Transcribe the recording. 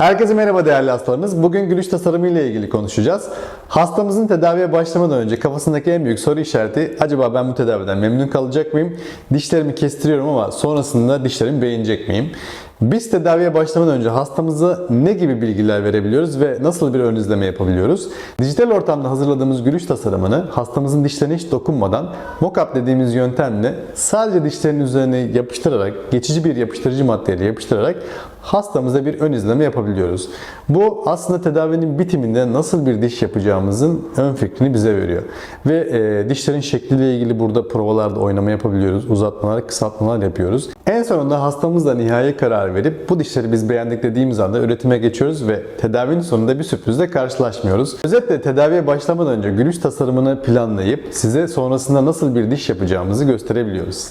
Herkese merhaba değerli hastalarımız. Bugün gülüş tasarımı ile ilgili konuşacağız. Hastamızın tedaviye başlamadan önce kafasındaki en büyük soru işareti acaba ben bu tedaviden memnun kalacak mıyım? Dişlerimi kestiriyorum ama sonrasında dişlerimi beğenecek miyim? Biz tedaviye başlamadan önce hastamıza ne gibi bilgiler verebiliyoruz ve nasıl bir ön izleme yapabiliyoruz? Dijital ortamda hazırladığımız gülüş tasarımını hastamızın dişlerine hiç dokunmadan mock-up dediğimiz yöntemle sadece dişlerin üzerine yapıştırarak, geçici bir yapıştırıcı maddeyle yapıştırarak hastamıza bir ön izleme yapabiliyoruz. Bu aslında tedavinin bitiminde nasıl bir diş yapacağımızın ön fikrini bize veriyor. Ve e, dişlerin şekliyle ilgili burada provalarda oynama yapabiliyoruz. Uzatmalar, kısaltmalar yapıyoruz. En sonunda hastamızla nihai karar verip bu dişleri biz beğendik dediğimiz anda üretime geçiyoruz ve tedavinin sonunda bir sürprizle karşılaşmıyoruz. Özetle tedaviye başlamadan önce gülüş tasarımını planlayıp size sonrasında nasıl bir diş yapacağımızı gösterebiliyoruz.